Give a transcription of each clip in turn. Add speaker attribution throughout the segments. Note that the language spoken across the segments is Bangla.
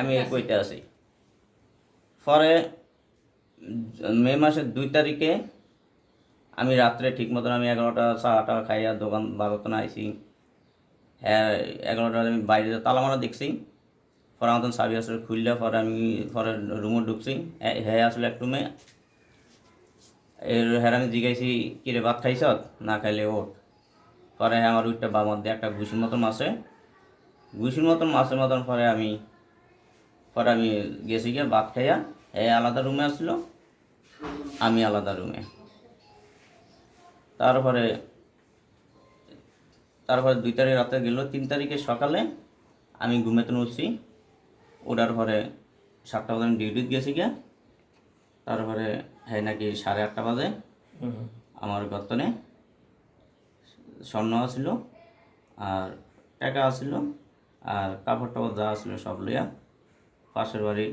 Speaker 1: আমি কইতে আছি। পরে, মে মাসের দুই তারিখে আমি রাত্রে ঠিক মতন আমি এগারোটা চাটা খাইয়া দোকান বারোতন আইছি। হ্যাঁ এগারোটা আমি বাইরে তালা মারা দেখছি। পরে আমার চাবি আসলে খুললে পরে আমি, পরে রুমে ঢুকছি। হ্যাঁ আসলে এক রুমে এর হ্যাঁ আমি জিগাইছি, কিরে, ভাত খাইছ? না, খাইলে ওঠ পরে হ্যাঁ আমার উঠটা বা মধ্যে একটা ঘুষির মতন মাছে ঘুষির মতন মাছের মতন পরে আমি পরে আমি গেছি গিয়ে ভাত খাইয়া এ আলাদা রুমে আসলো আমি আলাদা রুমে। তারপরে তারপরে দুই তারিখ রাতে গেল তিন তারিখে সকালে আমি ঘুমেতে উঠছি ওঠার পরে সাতটা বাজে আমি ডিউটিতে গেছি গিয়া তারপরে হ্যাঁ নাকি সাড়ে আটটা বাজে। আমার গর্তনে স্বর্ণ আছিল আর টাকা আছিল আর কাপড় টাপড় যা আছিল সব লইয়া পাশের বাড়ি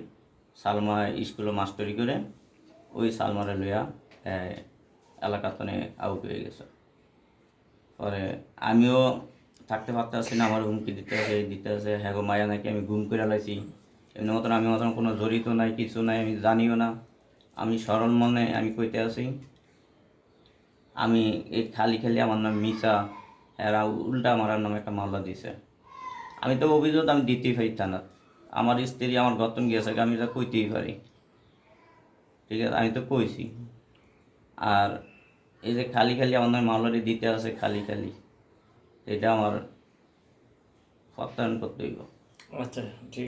Speaker 1: সালমা স্কুলে মাস্টারি করে ওই সালমারে লইয়া এলাকাতনে আউট হয়ে গেছে। পরে আমিও থাকতে পারতে আসি না, আমার হুমকি দিতে আছে দিতে আছে হ্যাঁ গো মায়া নাকি আমি ঘুম করে লাইছি। এমনি মতন আমি মতন কোনো জড়িত নাই, কিছু নাই, আমি জানিও না। আমি সরল মনে আমি কইতে আছি। আমি এই খালি খালি আমার নাম মিসা এরা উল্টা মারার নামে একটা মামলা দিছে। আমি তো অভিযোগ, আমি দিতেই পারি থানাত আমার স্ত্রী আমার গতন গিয়েছে, আমি তো কইতেই পারি। ঠিক আছে, আমি তো কইছি। আর এই যে খালি খালি আমাদের মামলাটি দিতে আছে খালি খালি, এটা আমার প্রত্যায়ন করতে হইব
Speaker 2: আচ্ছা ঠিক আছে।